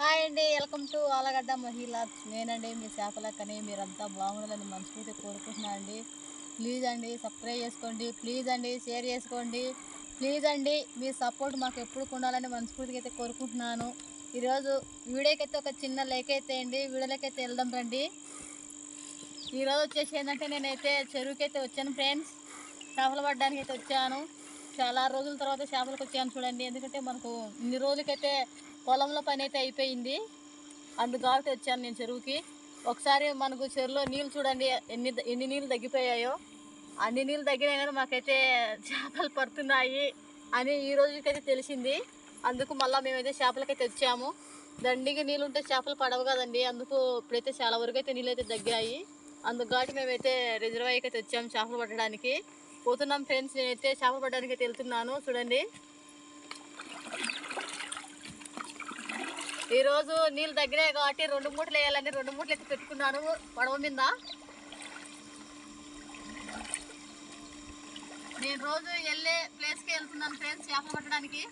Hi అండి welcome to Allagadda మహిళా నేనండి మీ చేపలక్కని మీరంతా బాగుండాలని మనస్ఫూర్తి కోరుకుంటున్నాను అండి. ప్లీజ్ అండి సబ్స్క్రైబ్ చేసుకోండి. ప్లీజ్ అండి షేర్ చేసుకోండి. ప్లీజ్ అండి మీ సపోర్ట్ మాకు ఎప్పుడు ఉండాలని మనస్ఫూర్తిగా అయితే కోరుకుంటున్నాను. ఈరోజు వీడియోకి అయితే ఒక చిన్న లేక్ అయితే అండి వీడియోలోకి అయితే వెళ్దాం రండి. ఈరోజు వచ్చేసి ఏంటంటే నేనైతే చెరువుకి అయితే వచ్చాను ఫ్రెండ్స్. చేపలు పడడానికి అయితే వచ్చాను. చాలా రోజుల తర్వాత చేపలకు వచ్చాను చూడండి. ఎందుకంటే మనకు ఇన్ని రోజులకైతే పొలంలో పని అయితే అయిపోయింది. అందుకు కాబట్టి వచ్చాను నేను చెరువుకి. ఒకసారి మనకు చెరువులో నీళ్ళు చూడండి ఎన్ని ఎన్ని నీళ్ళు తగ్గిపోయాయో. అన్ని నీళ్ళు తగ్గినాయి మాకైతే చేపలు పడుతున్నాయి అని ఈ రోజుకైతే తెలిసింది. అందుకు మళ్ళీ మేమైతే చేపలకైతే వచ్చాము. దండిగా నీళ్ళు ఉంటే చేపలు పడవు కదండి అందుకు ఇప్పుడైతే చాలా వరకు అయితే నీళ్ళు అయితే తగ్గాయి. అందుకు కాబట్టి మేమైతే రిజర్వాయర్కి అయితే వచ్చాము చేపలు పట్టడానికి. పోతున్నాం ఫ్రెండ్స్ నేనైతే చేపలు పట్టడానికి అయితే వెళ్తున్నాను చూడండి. ఈరోజు నీళ్ళు దగ్గరే కాబట్టి రెండు మూటలు వేయాలని రెండు మూటలు అయితే పెట్టుకున్నాను పడవ మీద. నేను రోజు వెళ్ళే ప్లేస్కి వెళ్తున్నాను ఫ్రెండ్స్ చేపలు పట్టడానికి.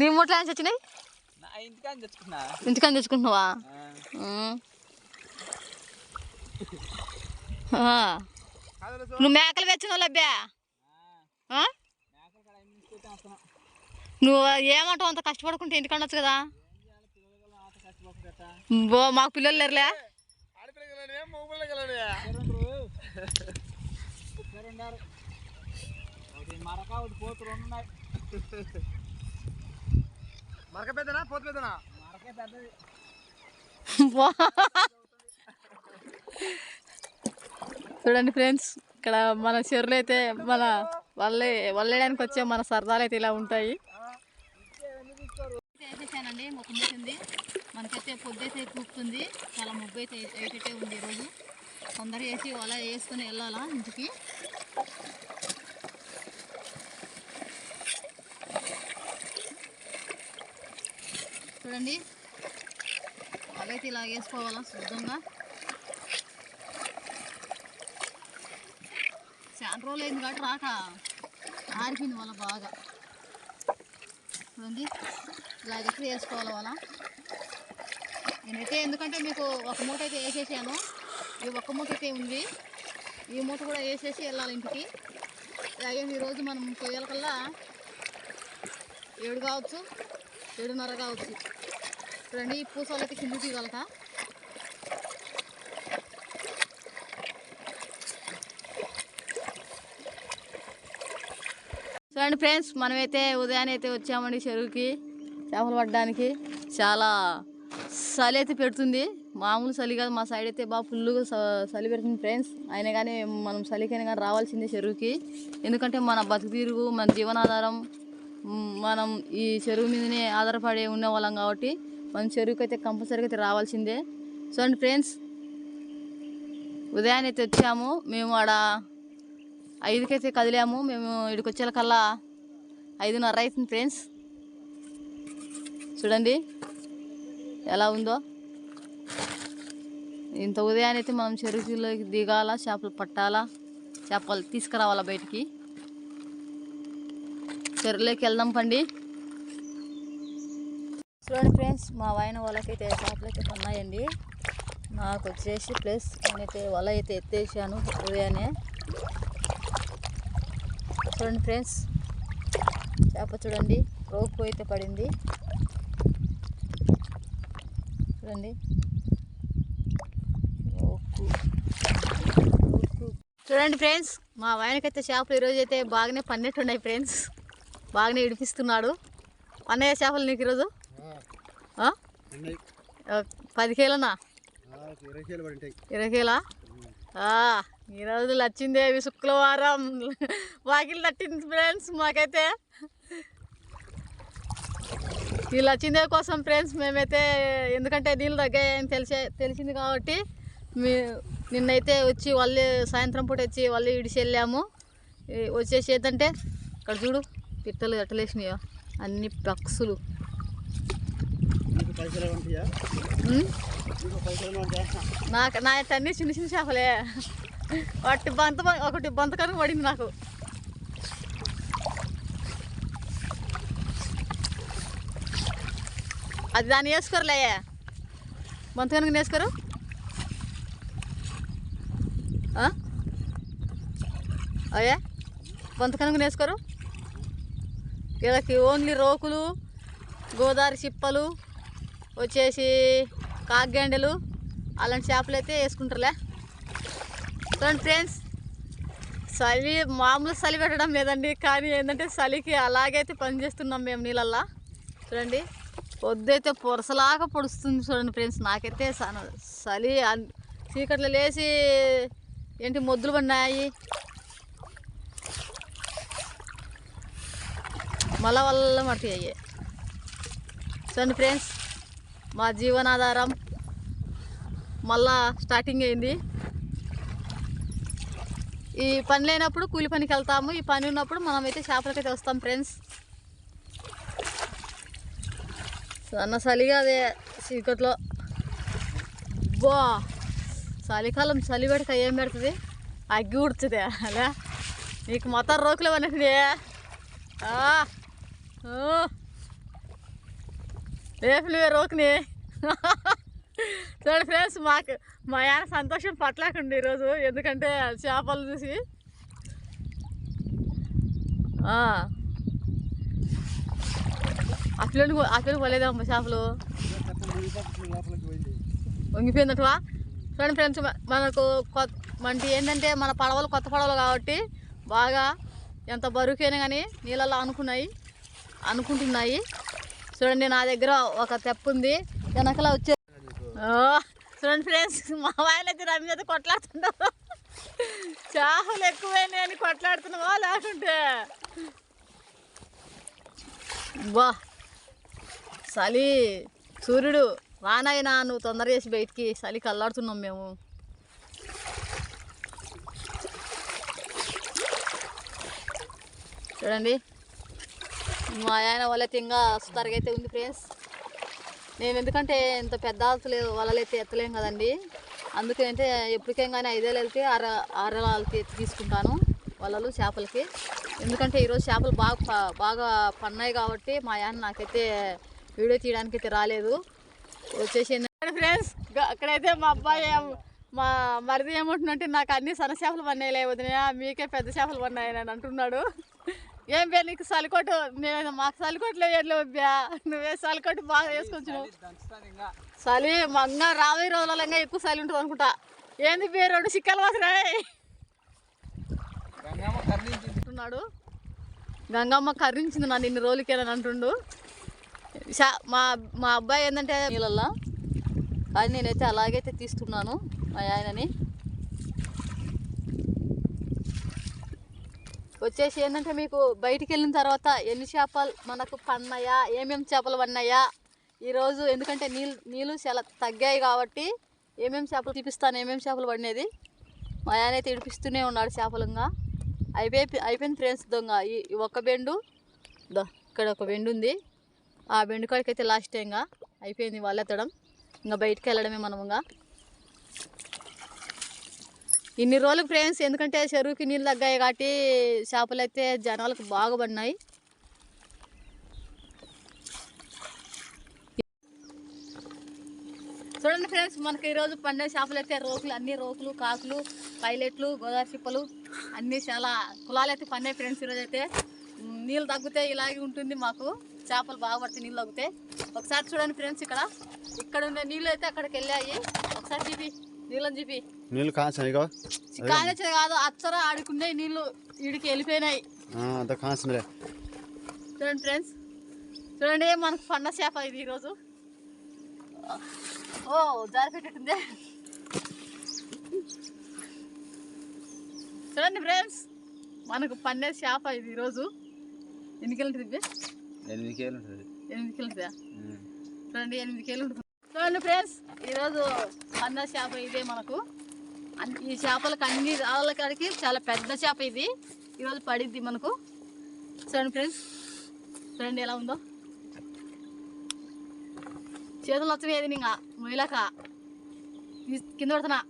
నీ మూటలు అని వచ్చినాయి నా ఇంటికాని తెచ్చుకుంటున్నావా. నువ్వు మేకలు తెచ్చినావు లభ్యా నువ్వు ఏమంటావు అంత కష్టపడుకుంటే ఇంటికి ఉండొచ్చు కదా? బో మాకు పిల్లలు లేరులే. మరక పెద్దనా పోత పెద్దనా మరకే పెద్దది చూడండి ఫ్రెండ్స్ ఇక్కడ మన చెరువులు అయితే మన వల్లే వల్లేయడానికి వచ్చే మన సరదాలు అయితే ఇలా ఉంటాయి. వేసేసానండి మొక్క మూసింది. మనకైతే పొద్దు అయితే కూపుతుంది చాలా ముగ్గు అయితే అయితే ఉంది ఈరోజు తొందరగా వేసి అలా వేసుకొని వెళ్ళాలా ఇంటికి? చూడండి. వల అయితే ఇలా వేసుకోవాలా శుద్ధంగా. చాలా రోజులు అయింది కాబట్టి రాక. ఆరిపోయింది వాళ్ళ బాగా. చూడండి. ఇలా ఎక్కడ వేసుకోవాలి మనం నేనైతే ఎందుకంటే మీకు ఒక మూట అయితే వేసేసాను. ఈ ఒక్క మూట అయితే ఉంది. ఈ మూట కూడా వేసేసి వెళ్ళాలి ఇంటికి. అలాగే ఈరోజు మనం కొయ్యాలకల్లా ఏడు కావచ్చు ఏడున్నర కావచ్చు. చూడండి ఈ పూసలు అయితే తీయగలట తీయగలతా చూడండి ఫ్రెండ్స్ మనమైతే ఉదయాన్నే అయితే వచ్చామండి చెరువుకి. చేపలు పట్టడానికి చాలా చలి అయితే పెడుతుంది. మామూలు చలి కాదు మా సైడ్ అయితే బాగా ఫుల్గా చలి పెడుతుంది ఫ్రెండ్స్ అయినా కానీ మనం చలికైనా కానీ రావాల్సిందే చెరువుకి. ఎందుకంటే మన బతుకు తీరుగు మన జీవనాధారం మనం ఈ చెరువు మీదనే ఆధారపడి ఉన్నవాళ్ళం కాబట్టి మనం చెరువుకి అయితే కంపల్సరీగా అయితే రావాల్సిందే. చూడండి ఫ్రెండ్స్ ఉదయాన్నే తెచ్చాము వచ్చాము. మేము ఆడ ఐదుకైతే కదిలాము. మేము ఇక్కడికి వచ్చేకల్లా ఐదున్నర అవుతుంది ఫ్రెండ్స్ చూడండి. ఎలా ఉందో. ఇంత ఉదయానైతే మనం చెరువులోకి దిగాల చేపలు పట్టాలా చేపలు తీసుకురావాలా బయటికి. చెరువులోకి వెళ్దాం పండి. చూడండి ఫ్రెండ్స్ మా వాయిన వాళ్ళకైతే చేపలు అయితే ఉన్నాయండి నాకు వచ్చేసి ప్లస్ నేనైతే వల అయితే ఎత్తేసాను ఉదయాన్నే. చూడండి ఫ్రెండ్స్ చేప చూడండి రోపు అయితే పడింది. చూడండి. చూడండి ఫ్రెండ్స్ మా వాయనకైతే చేపలు ఈరోజు అయితే బాగానే పన్నెట్టున్నాయి ఫ్రెండ్స్. బాగానే ఇడిపిస్తున్నాడు. అన్నయ్య చేపలు నీకు ఈరోజు? పది కేలనా? ఇరవై కేలు ఈరోజు లచ్చిందేవి శుక్రవారం. వాకిలు తట్టింది ఫ్రెండ్స్ మాకైతే. ఈ లచ్చిందేవి కోసం ఫ్రెండ్స్ మేమైతే ఎందుకంటే నీళ్ళు తగ్గాయని తెలిసే తెలిసింది కాబట్టి మీ నిన్నైతే వచ్చి వాళ్ళు సాయంత్రం పూట వచ్చి వాళ్ళు ఇడిచి వెళ్ళాము. వచ్చేసి ఏంటంటే ఇక్కడ చూడు పిట్టలు ఎట్టలేసినాయో అన్ని పక్షులు. నీకు నా అన్ని చిన్న చిన్న చేపలే. వాటి బంత ఒకటి బంతకరం పడింది నాకు. అది దాన్ని వేసుకోరులే. బంత కనుక వేసుకోరు? అయ్యా బంత కనుక వేసుకోరు? వీళ్ళకి ఓన్లీ రోకులు గోదావరి చిప్పలు వచ్చేసి కాగ్గెండలు అలాంటి చేపలు అయితే వేసుకుంటారులే. చూడండి ఫ్రెండ్స్ చలి మామూలు చలి పెట్టడం లేదండి కానీ ఏంటంటే చలికి అలాగైతే పని చేస్తున్నాం మేము నీళ్ళల్లా. చూడండి. పొద్దైతే పొరసలాగా పొడుస్తుంది చూడండి ఫ్రెండ్స్. నాకైతే సన చలి అన్- చీకట్లో లేచి ఏంటి మొద్దులు పడినాయి. మళ్ళా వల్ల మట్టి అయ్యాయి చూడండి ఫ్రెండ్స్ మా జీవనాధారం మళ్ళా స్టార్టింగ్ అయింది. ఈ పని లేనప్పుడు కూలి పనికి వెళ్తాము. ఈ పని ఉన్నప్పుడు మనమైతే చేపలకైతే వస్తాం ఫ్రెండ్స్. సన్న చలిగా అదే చీకట్లో. బా! చలికాలం చలి పెడక ఏం పెడుతుంది? అగ్గి ఉడుతుంది అలా. నీకు మొత్తం రోకులు అన్నట్టు రేపు రోకుని. చూడండి ఫ్రెండ్స్ మాకు మా ఆయన సంతోషం పట్టలేకండి ఈరోజు. ఎందుకంటే చేపలు చూసి ఆ. ఆ పిల్లలు ఆ చేపలు వంగిపోయిందటవా? చూడండి ఫ్రెండ్స్ మనకు కొత్త మనకి ఏంటంటే మన పడవలు కొత్త పడవలు కాబట్టి బాగా ఎంత బరువుకైనా కానీ నీళ్ళల్లో అనుకున్నాయి అనుకుంటున్నాయి చూడండి నా దగ్గర ఒక తెప్పు ఉంది. వెనకలా వచ్చే చూడండి ఫ్రెండ్స్ మా వాయిల్ అయితే నా అయితే కొట్లాడుతున్నావు. చేపలు ఎక్కువైనాయని కొట్లాడుతున్నావా లేకుంటే. బా. చలి సూర్యుడు రానైనా నువ్వు తొందర చేసి బయటికి చలి కల్లాడుతున్నాం మేము. చూడండి. మా ఆయన వాళ్ళైతే ఇంకా తరగైతే ఉంది ఫ్రెండ్స్. నేను ఎందుకంటే ఇంత పెద్ద ఆల్తలే వాళ్ళైతే ఎత్తలేం కదండి. అందుకంటే ఎప్పటికేం కానీ ఐదేళ్ళు వెళ్తే అర అరలకి ఎత్తి తీసుకుంటాను వలలు చేపలకి. ఎందుకంటే ఈరోజు చేపలు బాగా ప- బాగా పన్నాయి కాబట్టి మా ఆయన నాకైతే వీడియో తీయడానికి అయితే రాలేదు వచ్చేసి ఫ్రెండ్స్ అక్కడైతే మా అబ్బాయి మా మరిది ఏమంటున్నంటే నాకు అన్ని సన్న చేపలు పన్నాయి లేవద్దునా మీకే పెద్ద చేపలు పన్నాయి అని అంటున్నాడు ఏం పేరు నీకు సలికోటు నేను మాకు సలికోట్లు వేయట్లేవు బ్యా నువ్వే సలికోటు బాగా వేసుకొచ్చు చలి మంగ రాబోయే రోజులలో ఎక్కువ చలి ఉంటుంది అనుకుంటా. ఏంది పేరు రెండు చిక్కలు మాత్రమే? గంగమ్మ కర్ణించింది అంటున్నాడు. గంగమ్మ కర్రించింది నన్ను ఇన్ని రోజులకేనని అంటుండు. మా మా అబ్బాయి ఏంటంటే నీళ్ళల్లో. కానీ నేనైతే అలాగైతే తీస్తున్నాను మా ఆయనని. వచ్చేసి ఏంటంటే మీకు బయటికి వెళ్ళిన తర్వాత ఎన్ని చేపలు మనకు పన్నాయా ఏమేమి చేపలు పన్నాయా ఈరోజు ఎందుకంటే నీళ్ళు నీళ్ళు చాలా తగ్గాయి కాబట్టి ఏమేమి చేపలు తీపిస్తాను ఏమేమి చేపలు పడినది? మా ఆయన అయితే ఇడిపిస్తూనే ఉన్నాడు చేపలంగా. అయిపోయి అయిపోయింది ఫ్రెండ్స్ దొంగ. ఈ ఒక్క బెండు ఇక్కడ ఒక బెండు ఉంది ఆ బెండుకాడికి అయితే లాస్ట్ టైంగా అయిపోయింది వాళ్ళెత్తడం. ఇంకా బయటికి వెళ్ళడమే మనముగా ఇన్ని రోజులు ఫ్రెండ్స్ ఎందుకంటే చెరువుకి నీళ్ళు తగ్గాయి కాబట్టి చేపలు అయితే జనాలకు బాగా పడినాయి చూడండి ఫ్రెండ్స్ మనకి ఈరోజు పండే చేపలు అయితే రోకులు అన్ని రోకులు కాకులు పైలెట్లు గోదావరి చిప్పలు అన్నీ చాలా కులాలు అయితే పండే ఫ్రెండ్స్ ఈరోజు అయితే నీళ్ళు తగ్గితే ఇలాగే ఉంటుంది మాకు. చేపలు బాగా పడితే నీళ్ళు తగ్గితే ఒకసారి చూడండి ఫ్రెండ్స్ ఇక్కడ. ఇక్కడ ఉన్న నీళ్ళు అయితే అక్కడికి వెళ్ళాయి. ఒకసారి చూపి. నీళ్ళని చూపి. నీళ్ళు ఇగో? కాలేచే కాదు అచ్చర ఆడుకునే నీళ్ళు వీడికి వెళ్ళిపోయినాయి. చూడండి ఫ్రెండ్స్. చూడండి మనకు పండ చేప ఇది ఈరోజు. ఓ జారి పెట్టేట్టుందే చూడండి ఫ్రెండ్స్ మనకు పండే చేప ఇది ఈరోజు. ఎన్ని కిలో ఉంటుంది? ఎనిమిది కేలు ఉంటుంది. ఎనిమిది కిలోదా చూడండి ఎనిమిది కేలు ఉంటుంది. చూడండి ఫ్రెండ్స్ ఈరోజు పండ చేప ఇదే మనకు. అన్ని- ఈ చేపలకు అన్ని రాళ్ళ కాడికి చాలా పెద్ద చేప ఇది. ఈరోజు పడిద్ది మనకు. చూడండి ఫ్రెండ్స్ చూడండి ఎలా ఉందో. చేతులు వచ్చేది ఇంకా మొయ్యలాక. కింద పడుతున్నా.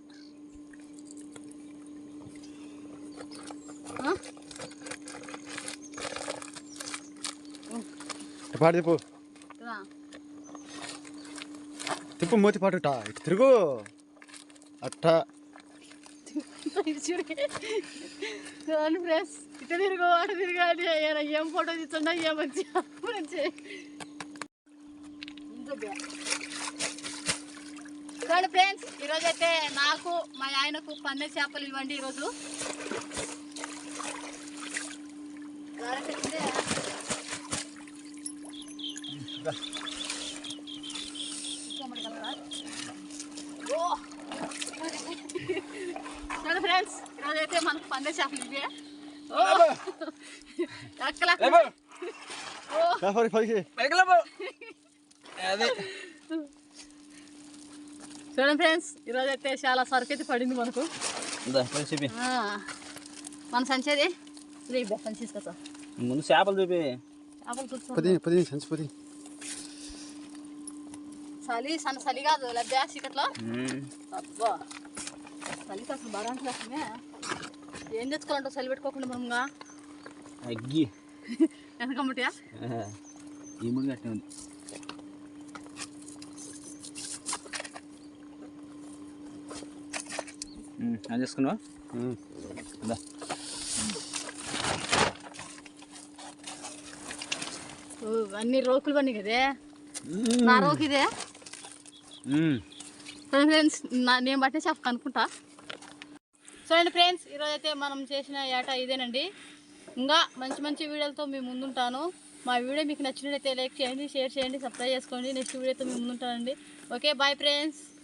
పాడి తిప్పు. తిప్పు మూతి పాటు ఇటు తిరుగు. అట్టా. చూడండి ఫ్రెండ్స్ ఇటు తిరుగు అటు తిరుగు అని ఏం ఫోటో తీస్తుండో ఏమొచ్చి ఫ్రెండ్స్ చూడండి ఫ్రెండ్స్ ఈరోజు అయితే నాకు మా ఆయనకు పన్నె చేపలు ఇవ్వండి ఈరోజు. చూడండి ఫ్రెండ్స్ ఈరోజు అయితే మనకు పందే చేపలు ఇవే. చూడండి ఫ్రెండ్స్ ఈరోజు అయితే చాలా సరుకు అయితే పడింది మనకు. చూపి. ఆ, మన సంచేది. రే ఇబ్బే సంచి తీసుకొస్తా ముందు చేపలు చూపి. చేపలు చూస్తా పది పది సంచి పది. చలి సన్న చలి కాదు లబ్బా చీకట్లో. అబ్బా చలికి అసలు బాగా అంటున్నా ఏం తెచ్చుకోవాలంటావు చలి పెట్టుకోకుండా మనముగా అగ్గి. వెనకమ్మటియా ఈ ముడి కట్టిన ఉంది అది చేసుకున్నావా అన్ని రోకులు పని కదే. నా రోకు ఇదే మ్మ్. చూడండి ఫ్రెండ్స్ నా- నేను బట్టే షాప్ కనుక్కుంటా. చూడండి ఫ్రెండ్స్ ఈరోజైతే మనం చేసిన ఏట ఇదేనండి. ఇంకా మంచి మంచి వీడియోలతో మీ ముందుంటాను. మా వీడియో మీకు నచ్చినట్లయితే లైక్ చేయండి షేర్ చేయండి సబ్స్క్రైబ్ చేసుకోండి. నెక్స్ట్ వీడియోతో మీ ముందుంటానండి. Okay bye friends.